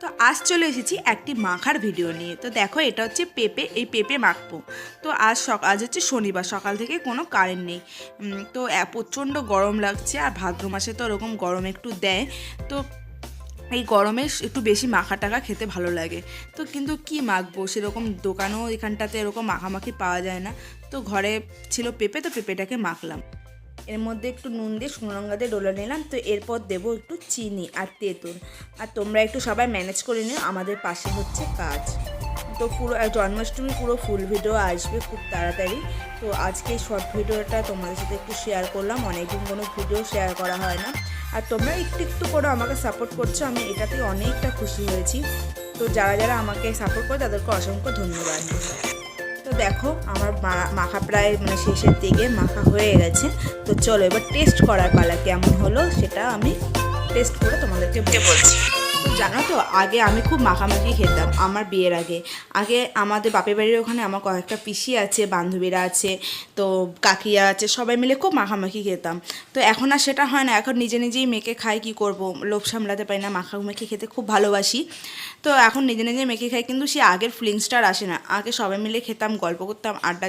তো আজ চলে এসেছি একটি মাখার ভিডিও নিয়ে। তো দেখো, এটা হচ্ছে পেঁপে, এই পেঁপে মাখবো। তো আজ সকাল আজ হচ্ছে শনিবার, সকাল থেকে কোনো কারেন্ট নেই। তো প্রচণ্ড গরম লাগছে আর ভাদ্র মাসে তো ওরকম গরম একটু দেয়। তো এই গরমে একটু বেশি মাখা টাকা খেতে ভালো লাগে। তো কিন্তু কি মাখবো? সেরকম দোকানেও এখানটাতে এরকম মাখামাখি পাওয়া যায় না। তো ঘরে ছিল পেঁপে, তো পেঁপেটাকে মাখলাম। এর মধ্যে একটু নুন দিয়ে শুকনো লঙ্কা দিয়ে ডোলা নিলাম। তো এরপর দেবো একটু চিনি আর তেঁতুল। আর তোমরা একটু সবাই ম্যানেজ করে নিও, আমাদের পাশে হচ্ছে কাজ। তো পুরো জন্মাষ্টমী পুরো ফুল ভিডিও আসবে খুব তাড়াতাড়ি। তো আজকে এই শর্ট ভিডিওটা তোমাদের সাথে একটু শেয়ার করলাম, অনেকদিন কোনো ভিডিও শেয়ার করা হয় না। আর তোমরা একটু একটু করে আমাকে সাপোর্ট করছ, আমি এটাতে অনেকটা খুশি হয়েছি। তো যারা যারা আমাকে সাপোর্ট করে তাদেরকে অসংখ্য ধন্যবাদ। তো দেখো, আমার মাখা প্রায় মানে শেষের দিকে মাখা হয়ে গেছে। তো চলো এবার টেস্ট করার পালা কেমন হলো সেটা আমি টেস্ট করে তোমাদেরকে বলছি। জানো তো, আগে আমি খুব মাখামাখি খেতাম আমার বিয়ের আগে। আগে আমাদের বাপের বাড়ির ওখানে আমার কয়েকটা পিসি আছে, বান্ধবীরা আছে, তো কাকিয়া আছে, সবাই মিলে খুব মাখামাখি খেতাম। তো এখন আর সেটা হয় না, এখন নিজে নিজেই মেখে খাই, কি করব? লোভ সামলাতে পারি না, মাখামাখি খেতে খুব ভালোবাসি। তো এখন নিজে নিজে মেখে খাই, কিন্তু সে আগের ফিলিংসটা আর আসে না। আগে সবাই মিলে খেতাম, গল্প করতাম, আড্ডা